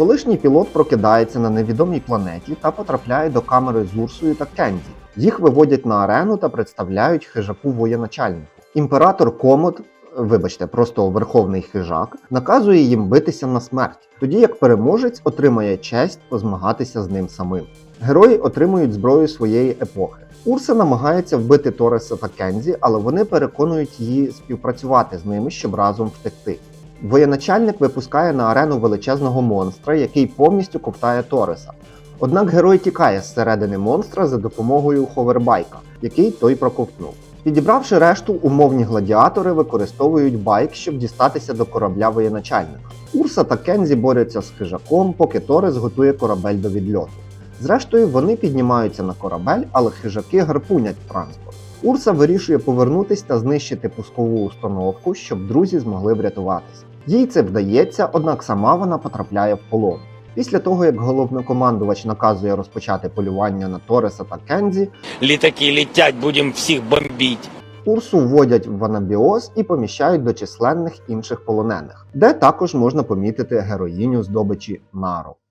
Колишній пілот прокидається на невідомій планеті та потрапляє до камери з Урсою та Кензі. Їх виводять на арену та представляють хижаку воєначальнику. Імператор Комод, вибачте, просто верховний хижак, наказує їм битися на смерть, тоді як переможець отримає честь позмагатися з ним самим. Герої отримують зброю своєї епохи. Урса намагається вбити Тореса та Кензі, але вони переконують її співпрацювати з ними, щоб разом втекти. Воєначальник випускає на арену величезного монстра, який повністю ковтає Тореса. Однак герой тікає зсередини монстра за допомогою ховербайка, який той проковтнув. Підібравши решту, умовні гладіатори використовують байк, щоб дістатися до корабля воєначальника. Урса та Кензі борються з хижаком, поки Торес готує корабель до відльоту. Зрештою, вони піднімаються на корабель, але хижаки гарпунять транспорт. Урса вирішує повернутись та знищити пускову установку, щоб друзі змогли врятуватися. Їй це вдається, однак сама вона потрапляє в полон. Після того, як головнокомандувач наказує розпочати полювання на Тореса та Кензі, Літаки літять, будемо всіх бомбити. Урсу вводять в анабіоз і поміщають до численних інших полонених, де також можна помітити героїню здобичі Нару.